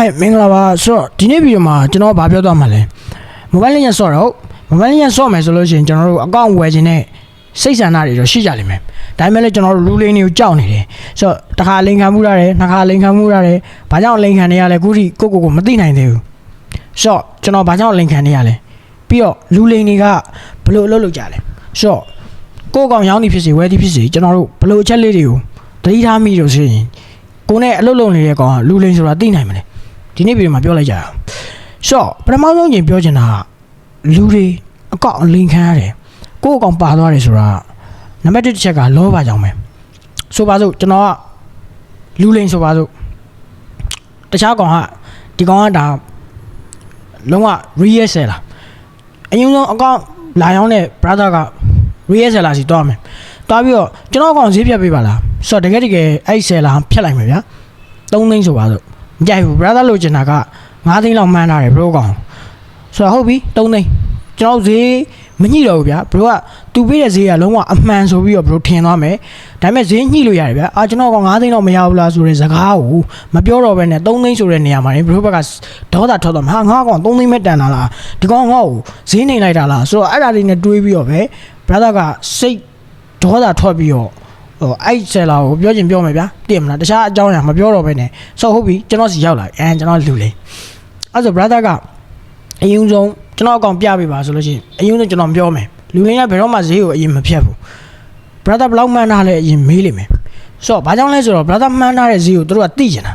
ဟိုင်မင်္ဂလာပါဆိုတော့ဒီနေ့ဗီဒီယိုမှာကျွန်တော်ဗာပြောသွားမှာလဲ mobile legend ဆော့တော့ mobile legend ဆော့မယ်ဆိုလို့ရှိရင်ကျွန်တော်တို့အကောင့်ဝယ်ခြင်းနဲ့စိတ်ဆန္ဒတွေတော့ရှိကြလိမ့်မယ်ဒါပေမဲ့လည်းကျွန်တော်တို့လူလိန်တွေကိုကြောက်နေတယ်ဆိုတော့တစ်ခါလိန်ခံမှုရတယ်နှစ်ခါလိန်ခံမှုရတယ်ဘာကြောင့်လိန်ခံနေရလဲခုထိကိုကိုကိုမသိနိုင်သေးဘူးဆိုတော့ကျွန်တော်ဘာကြောင့်လိန်ခံနေရလဲပြီးတော့လူလိန်တွေကဘယ်လိုအလုပ်လုပ်ကြလဲဆိုတော့ကိုယ့်ကောင်ရောင်းနေဖြစ်စီဝယ်သည်ဖြစ်စီကျွန်တော်တို့ဘယ်လိုအချက်လေးတွေကိုသတိထားမိလို့ဆိုရင်ကိုယ်နဲ့အလုပ်လုပ်နေတဲ့ကောင်ကလူလိန်ဆိုတာသိနိုင်မလဲ ဒီနေ့ဗီဒီယိုမှာပြောလိုက်ကြအောင်ဆိုတော့ပထမဆုံးချိန်ပြောချင်တာကလူတွေအကောက်အလင်းခံရတယ်ကိုယ့်အကောင်ပါသွားတယ်ဆိုတာနံပါတ်1တစ်ချက်ကလောဘကြောင့်ပဲဆိုပါစို့ကျွန်တော်ကလူလိန်ဆိုပါစို့တခြားကောင်ကဒီကောင်ကဒါလုံးဝ real seller အရင်ဆုံးအကောင့်လာရောက်တဲ့ brother က real seller စီတွားမယ်တွားပြီးတော့ကျွန်တော်အကောင်ဈေးဖြတ်ပေးပါလားဆိုတော့တကယ်တကယ်အဲ့ seller ဖြတ်လိုက်မယ်ဗျာ3သိန်းဆိုပါစို့ မကြိုက်ဘူး brother လို့ကျင်တာက9သိန်းလောက်မှန်းထားတယ် bro ကောင်ဆိုတော့ဟုတ်ပြီ3သိန်းကျွန်တော်ဈေးမညှိတော့ဘူးဗျာဘရိုကသူပေးတဲ့ဈေးကလုံးဝအမှန်ဆိုပြီးတော့ဘရိုထင်သွားမယ်ဒါပေမဲ့ဈေးညှိလို့ရတယ်ဗျာအာကျွန်တော်က9သိန်းတော့မရဘူးလားဆိုတဲ့စကားကိုမပြောတော့ဘဲနဲ့3သိန်းဆိုတဲ့နေရာမှာနေဘရိုဘက်ကဒေါသထွက်သွားမှာဟာငါကောင်3သိန်းပဲတန်တာလားဒီကောင်ငါ့ကိုဈေးနေလိုက်တာလားဆိုတော့အဲ့ဒါလေးနဲ့တွေးပြီးတော့ပဲ brother ကစိတ်ဒေါသထွက်ပြီးတော့ ဟိုအဲ့ဆယ်လာကိုပြောချင်ပြောမယ်ဗျာတည်မလားတခြားအကြောင်းအရာမပြောတော့ဘဲနဲ့ဆိုဟုတ်ပြီကျွန်တော်စီရောက်လာအဲကျွန်တော်လူလေအဲ့ဆို brother ကအရင်ဆုံးကျွန်တော်အကောင်ပြပေးပါဆိုလို့ရှိရင်အရင်ဆုံးကျွန်တော်ပြောမယ်လူရင်းကဘယ်တော့မှဈေးကိုအရင်မဖြတ်ဘူး brother ဘယ်လောက်မှန်းထားလဲအရင်မေးလိမ့်မယ်ဆိုတော့ဘာကြောင့်လဲဆိုတော့ brother မှန်းထားတဲ့ဈေးကိုတို့ကသိကျင်တာ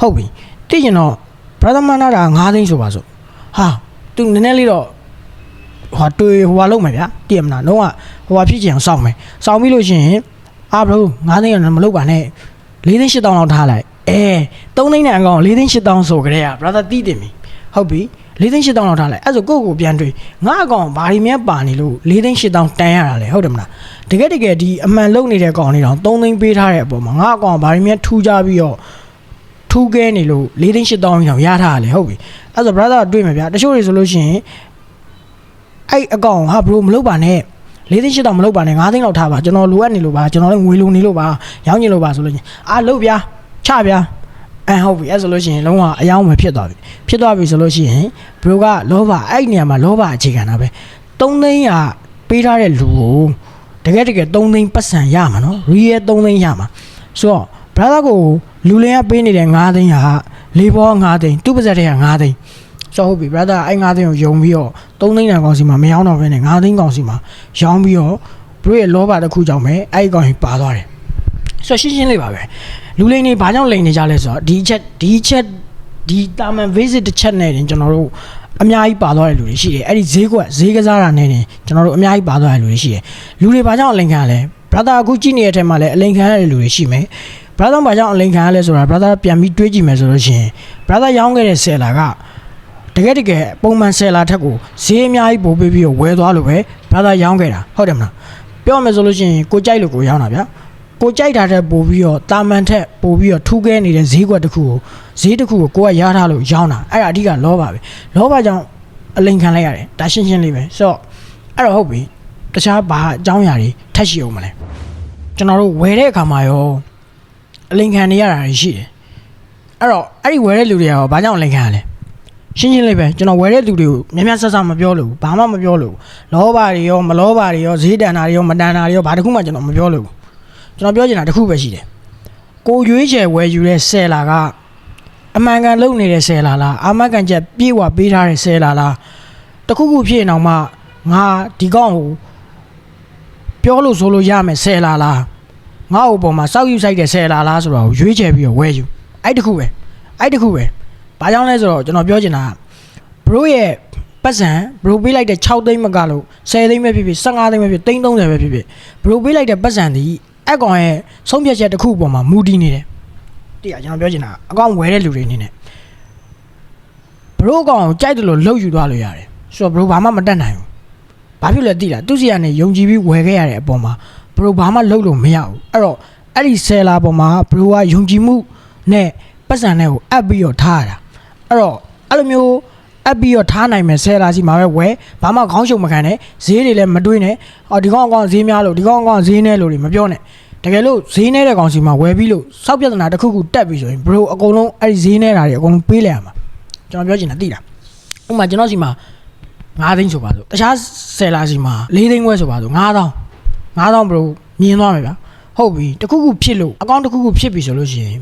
ဟုတ်ပြီသိကျင်တော့ brother မှန်းထားတာ9သိန်းဆိုပါစို့ဟာသူနည်းနည်းလေးတော့ဟိုတွေ့ဟိုဟာလုံးမယ်ဗျာတည်မလားလုံးဝဟိုဟာဖြစ်ချင်အောင်စောင့်မယ်စောင့်ပြီးလို့ရှိရင် အာဘရို9သိန်းကမလုပ်ပါနဲ့4သိန်း8တောင်းလောက်ထားလိုက်အဲ3သိန်းနဲ့အကောင်4သိန်း8တောင်းဆိုကြတဲ့က brother သိတယ်မီဟုတ်ပြီ4သိန်း8တောင်းလောက်ထားလိုက်အဲ့ဆိုကိုယ့်ကိုပြန်တွေးငါအကောင်ဘာဒီမြတ်ပါနေလို့4သိန်း8တောင်းတန်ရတာလေဟုတ်တယ်မလားတကယ်တကယ်ဒီအမှန်လုံနေတဲ့ကောင်လေးတောင်3သိန်းပေးထားတဲ့အပေါ်မှာငါအကောင်ဘာဒီမြတ်ထူးကြပြီးတော့ထူးကဲနေလို့4သိန်း8တောင်းတောင်ရထားတာလေဟုတ်ပြီအဲ့ဆို brother တွေးမယ်ဗျာတချို့တွေဆိုလို့ရှိရင်အဲ့အကောင်ဟာ bro မလုပ်ပါနဲ့ ၄သိန်း၈တောင်မလုပ်ပါနဲ့၅သိန်းလောက်ထားပါကျွန်တော်လိုအပ်နေလို့ပါကျွန်တော်လည်းငွေလိုနေလို့ပါရောင်းချင်လို့ပါဆိုလို့ချင်းအာလုပ်ဗျာချဗျာအဲဟုတ်ပြီအဲ့ဆိုလို့ရှိရင်လုံးဝအယောင်းပဲဖြစ်သွားပြီဖြစ်သွားပြီဆိုလို့ရှိရင်ဘရိုကလောဘအဲ့ဒီနေရာမှာလောဘအခြေခံတာပဲ၃သိန်းရပေးထားတဲ့လူကိုတကယ်တကယ်၃သိန်းပတ်စံရမှာနော် real ၃သိန်းရမှာဆိုတော့ brother ကိုလူလင်ကပေးနေတဲ့၅သိန်းဟာလေးဘော၅သိန်းသူ့ပါဇက်တွေက၅သိန်း ဆိုဟုတ်ပြီ brother အဲ့၅သိန်းကိုယုံပြီးတော့၃သိန်းတန်ကောင်စီမှာမရောင်းတော့ဘဲနဲ့၅သိန်းကောင်စီမှာရောင်းပြီးတော့ဘရိုရဲ့လောဘတစ်ခုကြောင့်ပဲအဲ့ဒီကောင်ကြီးပါသွားတယ်ဆိုတော့ရှင်းရှင်းလေးပါပဲလူလိန်တွေဘာကြောင့်လိန်နေကြလဲဆိုတော့ဒီချက်ဒီချက်ဒီတာမန် visit တစ်ချက်နဲ့တင်ကျွန်တော်တို့အများကြီးပါသွားတဲ့လူတွေရှိတယ်အဲ့ဒီဈေးကွက်ဈေးကစားတာနဲ့တင်ကျွန်တော်တို့အများကြီးပါသွားတဲ့လူတွေရှိတယ်လူတွေဘာကြောင့်အလိန်ခံရလဲ brother အခုကြည့်နေတဲ့အထက်မှာလည်းအလိန်ခံရတဲ့လူတွေရှိမယ် brother ဘာကြောင့်အလိန်ခံရလဲဆိုတာ brother ပြန်ပြီးတွေးကြည့်မယ်ဆိုလို့ရှိရင် brother ရောင်းခဲ့တဲ့ဆယ်လာက တကယ်တကယ်ပုံမှန်ဆယ်လာထက်ကိုဈေးအများကြီးပို့ပေးပြီးတော့ဝယ်သွားလို့ပဲ brother ရောင်းခဲ့တာဟုတ်တယ်မလားပြောမယ်ဆိုလို့ရှိရင်ကိုကြိုက်လို့ကိုရောင်းတာဗျာကိုကြိုက်တာတဲ့ပို့ပြီးတော့တာမန်ထက်ပို့ပြီးတော့ထူးခဲနေတဲ့ဈေးကွက်တစ်ခုကိုဈေးတစ်ခုကိုကိုကရထားလို့ရောင်းတာအဲ့ဒါအဓိကလောဘပဲလောဘကြောင့်အလိန်ခံလိုက်ရတယ်ဒါရှင်းရှင်းလေးပဲဆိုတော့အဲ့တော့ဟုတ်ပြီတခြားဘာအကြောင်းအရာတွေထက်ရှိအောင်မလဲကျွန်တော်တို့ဝယ်တဲ့အခါမှာရောအလိန်ခံနေရတာတွေရှိတယ်အဲ့တော့အဲ့ဒီဝယ်တဲ့လူတွေကရောဘာကြောင့်အလိန်ခံရလဲ ရှင်းရှင်းလေးပဲကျွန်တော်ဝယ်တဲ့လူတွေကိုများများဆဆမပြောလို့ဘာမှမပြောလို့လောဘတွေရောမလောဘတွေရောဈေးတန်တာတွေရောမတန်တာတွေရောဘာတစ်ခုမှကျွန်တော်မပြောလို့ကျွန်တော်ပြောချင်တာတစ်ခုပဲရှိတယ်ကိုရွေးချယ်ဝယ်ယူတဲ့ဆယ်လာကအမှန်ကန်လုပ်နေတဲ့ဆယ်လာလားအာမကန်ချက်ပြေဝပေးထားတဲ့ဆယ်လာလားတခုခုဖြစ်နေအောင်မှငါဒီကောင်ကိုပြောလို့ဆိုလို့ရမယ်ဆယ်လာလားငါ့အပေါ်မှာစောက်ယူဆိုင်တဲ့ဆယ်လာလားဆိုတော့ရွေးချယ်ပြီးတော့ဝယ်ယူအဲ့တခုပဲအဲ့တခုပဲ ဘာကြောင့်လဲဆိုတော့ကျွန်တော်ပြောချင်တာက bro ရဲ့ပတ်စံ bro ပေးလိုက်တဲ့6သိန်းမကလို့10သိန်းပဲဖြစ်ဖြစ်15သိန်းပဲဖြစ်သိန်း30ပဲဖြစ်ဖြစ် bro ပေးလိုက်တဲ့ပတ်စံဒီအကောင်ရဲ့ဆုံးဖြတ်ချက်တစ်ခုအပေါ်မှာမူတည်နေတယ်တိရကျွန်တော်ပြောချင်တာအကောင်ဝယ်တဲ့လူတွေအနေနဲ့ bro အကောင်ကိုကြိုက်တယ်လို့လှုပ်ယူသွားလို့ရတယ်ဆိုတော့ bro ဘာမှမတတ်နိုင်ဘူးဘာဖြစ်လဲသိလားသူစီကနေယုံကြည်ပြီးဝယ်ခဲ့ရတဲ့အပေါ်မှာ bro ဘာမှလှုပ်လို့မရဘူးအဲ့တော့အဲ့ဒီဆယ်လာပေါ်မှာ bro ကယုံကြည်မှုနဲ့ပတ်စံနဲ့ကိုအပ်ပြီးတော့ထားရတာ အဲ့တော့အဲ့လိုမျိုးအပ်ပြီးတော့ထားနိုင်မယ်ဆယ်လာစီမှာပဲဝယ်ဘာမှခေါင်းရှုံမခံနဲ့ဈေးတွေလည်းမတွေးနဲ့ဟောဒီကောင်အကောင်ဈေးများလို့ဒီကောင်အကောင်ဈေးနဲ့လို့တွေမပြောနဲ့တတကယ်လို့ဈေးနေတဲ့ကောင်စီမှာဝယ်ပြီးလို့စောက်ပြဿနာတစ်ခုခုတက်ပြီဆိုရင်ဘရိုအကုန်လုံးအဲ့ဒီဈေးနေတာတွေအကုန်လုံးပေးလိုက်ရမှာကျွန်တော်ပြောချင်တာသိလားဥပမာကျွန်တော်စီမှာ9သိန်းဆိုပါစို့တခြားဆယ်လာစီမှာ4သိန်းဝယ်ဆိုပါစို့9000 9000ဘရိုမြင်သွားမယ်ဗျာဟုတ်ပြီတစ်ခုခုဖြစ်လို့အကောင့်တစ်ခုခုဖြစ်ပြီဆိုလို့ရှိရင်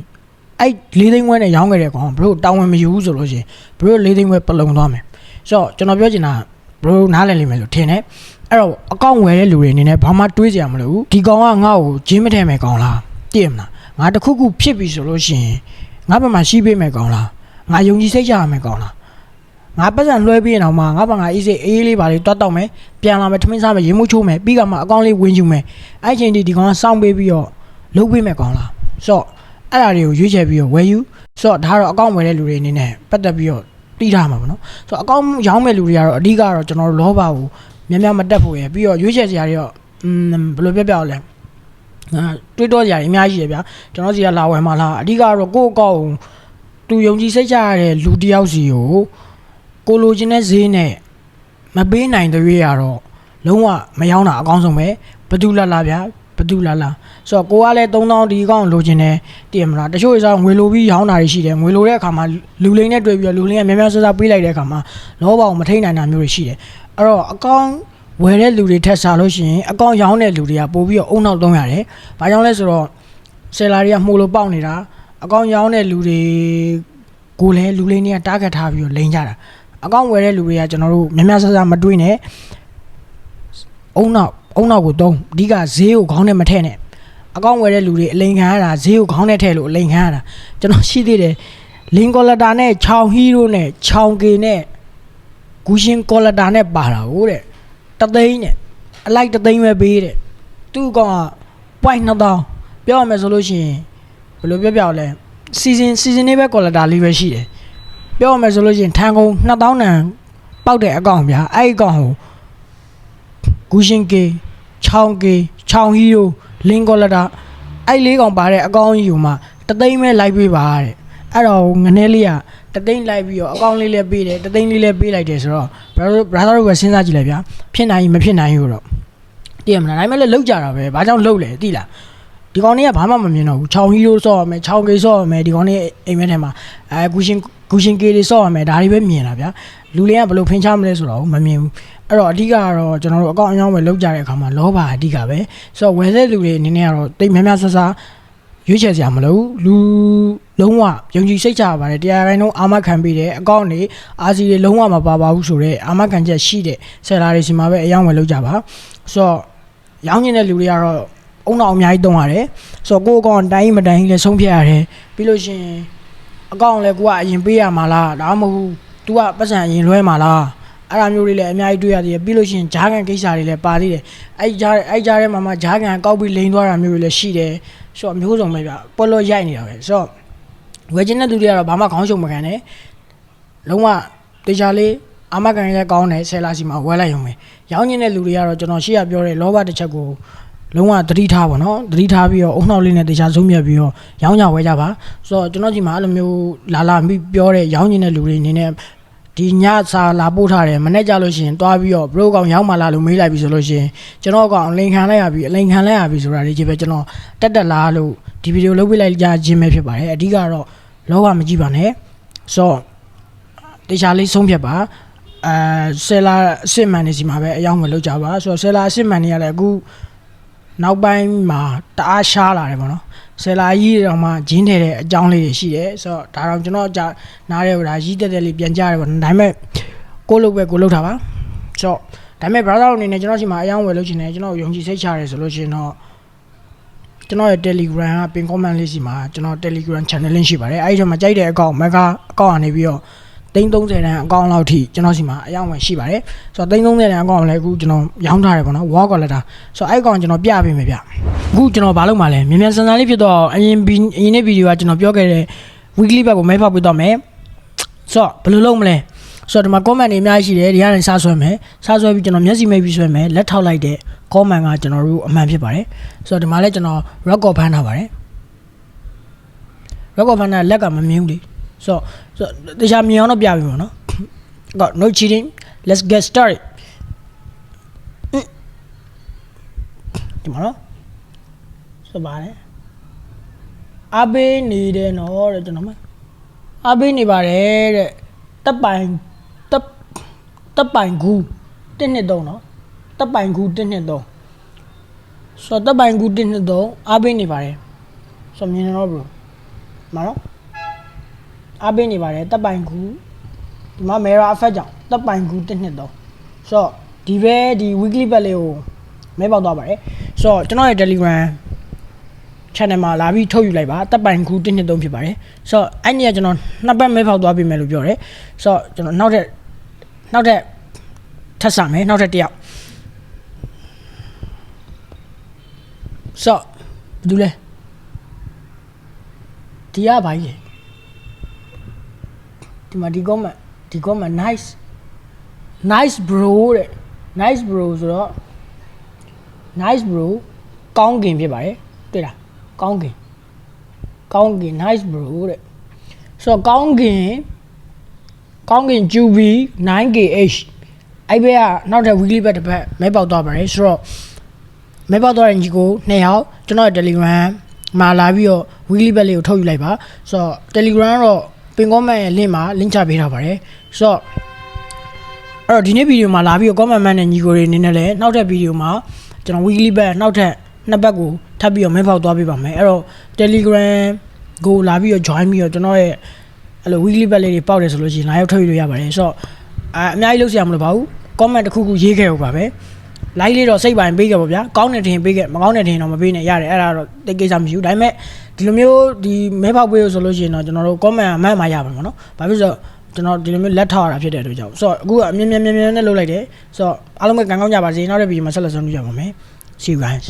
အဲ့၄သိန်းဝဲနဲ့ရောင်းခဲ့တဲ့ကောင်ဘရိုတောင်းဝင်မယူဘူးဆိုလို့ရှိရင်ဘရို၄သိန်းဝဲပလုံသွားမယ်ဆိုတော့ကျွန်တော်ပြောချင်တာဘရိုနားလည်လိမ့်မယ်လို့ထင်တယ်အဲ့တော့အကောင့်ဝယ်တဲ့လူတွေအနေနဲ့ဘာမှတွေးကြရမလို့ဒီကောင်ကငါ့ကိုဂျင်းမထဲမယ်ကောင်လားတည်မလားငါတစ်ခုခုဖြစ်ပြီဆိုလို့ရှိရင်ငါဘက်မှာရှိပေးမယ်ကောင်လားငါယုံကြည်စိတ်ချရမယ်ကောင်လားငါပတ်စံလွှဲပြီးရင်တော့မှငါဘာငါအေးစိအေးလေးပါလေးတွတ်တော့မယ်ပြန်လာမယ်ထမင်းစားမယ်ရေမှုတ်ချိုးမယ်ပြီးကမှအကောင့်လေးဝင်ယူမယ်အဲ့ချိန်ဒီဒီကောင်ကစောင့်ပေးပြီးတော့လုပ်ပေးမယ်ကောင်လားဆိုတော့ အဲ့ဒါတွေကိုရွေးချယ်ပြီးတော့ဝယ်ယူဆိုတော့ဒါကတော့အကောင့်ဝယ်တဲ့လူတွေအနေနဲ့ပတ်သက်ပြီးတော့တီးထားမှာပေါ့နော်ဆိုတော့အကောင့်ရောင်းမဲ့လူတွေကတော့အဓိကတော့ကျွန်တော်တို့လောဘကိုများများမတက်ဖို့ရယ်ပြီးတော့ရွေးချယ်စရာတွေတော့อืมဘယ်လိုပြောပြအောင်လဲအာတွေးတောစရာတွေအများကြီးရယ်ဗျာကျွန်တော်စီကလာဝယ်မှာလားအဓိကတော့ကိုယ့်အကောင့်ကိုသူယုံကြည်စိတ်ချရတဲ့လူတစ်ယောက်စီကိုကိုလိုချင်တဲ့ဈေးနဲ့မပေးနိုင်တဲ့ရွေးရတော့လုံးဝမယောင်းတာအကောင်းဆုံးပဲဘယ်သူလာလာဗျာဘယ် သူလာလာဆိုတော့ကိုကလည်း3000ဒီအကောင့်လိုချင်တယ်တည်မလားတချို့ဆိုငွေလိုပြီးရောင်းတာတွေရှိတယ်ငွေလိုတဲ့အခါမှာလူလိန်နဲ့တွေ့ပြီးတော့လူလိန်ကများများဆဆပေးလိုက်တဲ့အခါမှာလောဘကိုမထိန်နိုင်တာမျိုးတွေရှိတယ်အဲ့တော့အကောင့်ဝယ်တဲ့လူတွေထက်စားလို့ရှိရင်အကောင့်ရောင်းတဲ့လူတွေကပို့ပြီးတော့အုံနောက်သုံးရတယ်။ဘာကြောင့်လဲဆိုတော့ဆယ်လာတွေကမှုလို့ပေါက်နေတာအကောင့်ရောင်းတဲ့လူတွေကိုလည်းလူလေးတွေကတားဂက်ထားပြီးတော့လိန်ကြတာ။အကောင့်ဝယ်တဲ့လူတွေကကျွန်တော်တို့များများဆဆမတွေးနဲ့အုံနောက် အုံနောက်ကိုသုံးအဓိကဈေးကိုခေါင်းနဲ့မထည့်နဲ့အကောင့်ဝယ်တဲ့လူတွေအလိန်ခံရတာဈေးကိုခေါင်းနဲ့ထည့်လို့အလိန်ခံရတာကျွန်တော်ရှိသေးတယ်လင်ကော်လတာနဲ့ချောင်ဟီးရိုးနဲ့ချောင်ကေနဲ့ဂူရှင်ကော်လတာနဲ့ပါတာဟုတ်တဲ့တသိန်းနဲ့အလိုက်တသိန်းပဲပေးတဲ့သူ့ကောင်က point 2000ပြောရမယ်ဆိုလို့ရှိရင်ဘယ်လိုပြောပြအောင်လဲ season season လေးပဲ quality လေးပဲရှိတယ်ပြောရမယ်ဆိုလို့ရှိရင်ထန်ကုန်2000တန်ပေါက်တဲ့အကောင့်ဗျာအဲ့ဒီအကောင့်ကို ဂူရှင်ကေချောင်းကေချောင်းဟီရိုလင်ကောလတာအဲ့လေးကောင်ပါတဲ့အကောင့်ကြီးကိုမှတသိန်းပဲလိုက်ပေးပါတဲ့အဲ့တော့ငနေလေးကတသိန်းလိုက်ပြီးတော့အကောင့်လေးလည်းပေးတယ်တသိန်းလေးလည်းပေးလိုက်တယ်ဆိုတော့ brother brother တို့ပဲစဉ်းစားကြည့်လိုက်ဗျာဖြစ်နိုင်ရင်မဖြစ်နိုင်ဘူးတော့တည်ရမလားဒါပေမဲ့လည်းလောက်ကြတာပဲဘာကြောင့်လောက်လဲသိလားဒီကောင်လေးကဘာမှမမြင်တော့ဘူးချောင်းဟီရိုဆော့ရမယ်ချောင်းကေဆော့ရမယ်ဒီကောင်လေးအိမ်မက်ထဲမှာအဲဂူရှင်ဂူရှင်ကေတွေဆော့ရမယ်ဒါတွေပဲမြင်တာဗျာ လူလေးကဘယ်လိုဖင်ချမလဲဆိုတော့မမြင်ဘူးအဲ့တော့အဓိကကတော့ကျွန်တော်တို့အကောင့်အကြောင်းပဲလောက်ကြတဲ့အခါမှာလောဘအဓိကပဲဆိုတော့ဝယ်တဲ့လူတွေအနေနဲ့ကတော့တိတ်များများဆဆရွေးချယ်စရာမလိုလူလုံးဝယုံကြည်စိတ်ချရပါတယ်တရားတိုင်းလုံးအာမခံပေးတယ်အကောင့်တွေအာစီတွေလုံးဝမပါပါဘူးဆိုတော့အာမခံချက်ရှိတဲ့ဆယ်လာတွေစီမှာပဲအယောင်းဝယ်လောက်ကြပါဆိုတော့ရောင်းနေတဲ့လူတွေကတော့အုံနောက်အများကြီးတုံးရတယ်ဆိုတော့ကိုယ့်အကောင့်တိုင်းမတိုင်းလည်းဆုံးဖြတ်ရတယ်ပြီးလို့ရှိရင်အကောင့်လည်းကိုကအရင်ပေးရမှာလားဒါမှမဟုတ် तू ကပတ်စံအရင်လွှဲမှာလားအဲ့ဒါမျိုးတွေလည်းအများကြီးတွေ့ရသေးတယ်ပြီးလို့ရှိရင်ဂျားကန်ကိစ္စတွေလည်းပါသေးတယ်အဲ့ဂျားအဲ့ဂျားထဲမှာမှဂျားကန်ကောက်ပြီးလိန်သွားတာမျိုးတွေလည်းရှိတယ်ဆိုတော့မျိုးစုံပဲဗျပေါ်လို့ရိုက်နေတာပဲဆိုတော့ဝယ်ချင်တဲ့သူတွေကတော့ဘာမှခေါင်းရှုံမခံနဲ့လုံးဝတေချာလေးအာမခံရကောင်းတယ်ဆယ်လာစီမှာဝယ်လိုက်ရုံပဲရောင်းချင်တဲ့လူတွေကတော့ကျွန်တော်ရှေ့ကပြောတဲ့လောဘတစ်ချက်ကိုလုံးဝသတိထားပါတော့သတိထားပြီးတော့အုံနောက်လေးနဲ့တေချာဆုံးမြတ်ပြီးတော့ရောင်းကြဝယ်ကြပါဆိုတော့ကျွန်တော်ဒီမှာအဲ့လိုမျိုးလာလာပြီးပြောတဲ့ရောင်းချင်တဲ့လူတွေအနေနဲ့ ဒီညစာလာပို့ထားတယ်မနေ့ကြလို့ရှိရင်တွားပြီးတော့ bro ကောင်ရောက်မှလာလို့မေးလိုက်ပြီဆိုလို့ရှိရင်ကျွန်တော်ကောင်အလိန်ခံလိုက်ရပြီအလိန်ခံလိုက်ရပြီဆိုတာလေးကြီးပဲကျွန်တော်တက်တက်လာလို့ဒီဗီဒီယိုလုပ်ပြလိုက်ကြခြင်းပဲဖြစ်ပါတယ်အဓိကတော့လောကမကြည့်ပါနဲ့ဆိုတော့တေချာလေးဆုံးဖြတ်ပါအဲဆယ်လာအစ်စ်မန်နေစီမှာပဲအရောက်မလုပ်ကြပါဆိုတော့ဆယ်လာအစ်စ်မန်နေရလည်းအခုနောက်ပိုင်းမှာတအားရှားလာတယ်ပေါ့နော် ဆယ်လာကြီးတောင်မှဂျင်းထဲတဲ့အကြောင်းလေးတွေရှိတယ်ဆိုတော့ဒါတော့ကျွန်တော်ကြာနားရဲဒါရီးတက်တက်လေးပြန်ကြရတယ်ပေါ့နော်ဒါပေမဲ့ကိုလုတ်ပဲကိုလုတ်တာပါဆိုတော့ဒါပေမဲ့ brother အနေနဲ့ကျွန်တော်ရှိမှာအယောင်းဝယ်လို့ချင်တယ်ကျွန်တော်ယုံကြည်စိတ်ချရတယ်ဆိုလို့ရှိရင်တော့ကျွန်တော်ရဲ့ Telegram က pin comment လေးစီမှာကျွန်တော် Telegram channel link ရှိပါတယ်အဲဒီထဲမှာကြိုက်တဲ့အကောင့် mega အကောင့်ကနေပြီးတော့ သိန်း30တန်းအကောင့်လောက်ထိကျွန်တော်စီမှာအယောင်းဝင်ရှိပါတယ်ဆိုတော့သိန်း30တန်းအကောင့်လည်းအခုကျွန်တော်ရောင်းထားတယ်ပေါ့နော် wall collector ဆိုတော့အဲ့အကောင့်ကျွန်တော်ပြပေးမယ်ဗျအခုကျွန်တော်ဘာလုပ်မှာလဲမြန်မြန်ဆန်ဆန်လေးဖြစ်တော့အရင်အရင်နေ့ဗီဒီယိုကကျွန်တော်ပြောခဲ့တဲ့ weekly back ကိုမဲဖောက်ပေးတော့မယ်ဆိုတော့ဘယ်လိုလုပ်မလဲဆိုတော့ဒီမှာ comment တွေအများကြီးရှိတယ်ဒီကနေစားဆွဲမယ်စားဆွဲပြီးကျွန်တော်မျက်စိမိတ်ပြီးဆွဲမယ်လက်ထောက်လိုက်တဲ့ comment ကကျွန်တော်တို့အမှန်ဖြစ်ပါတယ်ဆိုတော့ဒီမှာလည်းကျွန်တော် record ဖမ်းထားပါတယ် record ဖမ်းတာလက်ကမမြင်ဘူးလေ ဆိုတော့ဆိုတော့တခြားမြင်အောင်တော့ပြပြီပေါ့နော် got no cheating let's get started ဒီမှာနော်ဆိုပါတယ်အားပေးနေတယ်နော်တဲ့ကျွန်တော်မအားပေးနေပါတယ်တဲ့တပ်ပိုင်တပ်တပ်ပိုင်ကူ1နှစ်3နော်တပ်ပိုင်ကူ1နှစ်3ဆိုတော့တပ်ပိုင်ကူ1နှစ်3အားပေးနေပါတယ်ဆိုမြင်နေတော့ bro မနော် အားပေးနေပါတယ်တပ်ပိုင်ကူဒီမှာ Mera effect ကြောင့်တပ်ပိုင်ကူ1နှစ်3ဆိုတော့ဒီပဲဒီ weekly bet လေးကိုမဲပေါက်သွားပါတယ်ဆိုတော့ကျွန်တော်ရဲ့ Telegram channel မှာလာပြီးထုတ်ယူလိုက်ပါတပ်ပိုင်ကူ1နှစ်3ဖြစ်ပါတယ်ဆိုတော့အဲ့ဒီကကျွန်တော်နှစ်ပတ်မဲပေါက်သွားပြီမယ်လို့ပြောတယ်ဆိုတော့ကျွန်တော်နောက်ထပ်နောက်ထပ်ထပ်စမယ်နောက်ထပ်တစ်ယောက်ဆိုတော့ဘယ်သူလဲဒီကဘာကြီးလဲ ဒီမှာဒီ comment ဒီ comment nice nice bro တဲ့ nice bro ဆိုတော့ nice bro ကောင်းကင်ဖြစ်ပါတယ်တွေ့လားကောင်းကင်ကောင်းကင် nice bro တဲ့ဆိုတော့ကောင်းကင်ကောင်းကင် QB 9KH အဲ့ဘက်ကနောက်ထပ် weekly bet တစ်ပတ်မဲပေါက်သွားပါတယ်ဆိုတော့မဲပေါက်သွားတဲ့ညီကိုနှစ်ယောက်ကျွန်တော်ရဲ့ Telegram မှာလာပြီးတော့ weekly bet လေးကိုထုတ်ယူလိုက်ပါဆိုတော့ Telegram တော့ ပင် comment ရဲ့ link မှာ link ချပေးထားပါတယ်ဆိုတော့အဲ့တော့ဒီနေ့ဗီဒီယိုမှာလာပြီးတော့ comment မှန်တဲ့ညီကိုတွေအနေနဲ့လည်းနောက်ထပ်ဗီဒီယိုမှာကျွန်တော် weekly back နောက်ထပ်နှစ်ပတ်ကိုထပ်ပြီးတော့မဲဖောက်သွားပေးပါမယ်အဲ့တော့ Telegram ကိုလာပြီးတော့ join ပြီးတော့ကျွန်တော်ရဲ့အဲ့လို weekly back လေးတွေပေါက်တယ်ဆိုလို့ရှိရင်လာရောက်ထုတ်ယူလို့ရပါတယ်ဆိုတော့အာအများကြီးလုပ်စရာမလိုပါဘူး comment တစ်ခုခုရေးခဲ့ဦးပါပဲ like လေးတော့စိတ်ပိုင်ပေးခဲ့ပါဗျာကောင်းတဲ့ထင်ပေးခဲ့မကောင်းတဲ့ထင်တော့မပေးနဲ့ရတယ်အဲ့ဒါတော့တိတ်ကိစ္စမရှိဘူးဒါပေမဲ့ဒီလိုမျိုးဒီမဲဖောက်ပေးလို့ဆိုလို့ရှိရင်တော့ကျွန်တော်တို့ comment အမှတ်မှရပါမှာနော်ဘာဖြစ်လို့လဲဆိုတော့ကျွန်တော်ဒီလိုမျိုးလက်ထောက်ရတာဖြစ်တဲ့အတွက်ကြောင့်ဆိုတော့အခုကအမြင်မြင်မြင်မြင်နဲ့လုပ်လိုက်တယ်ဆိုတော့အားလုံးပဲကံကောင်းကြပါစေနောက်တဲ့ဗီဒီယိုမှာဆက်လက်ဆုံးကြပါမယ် see you guys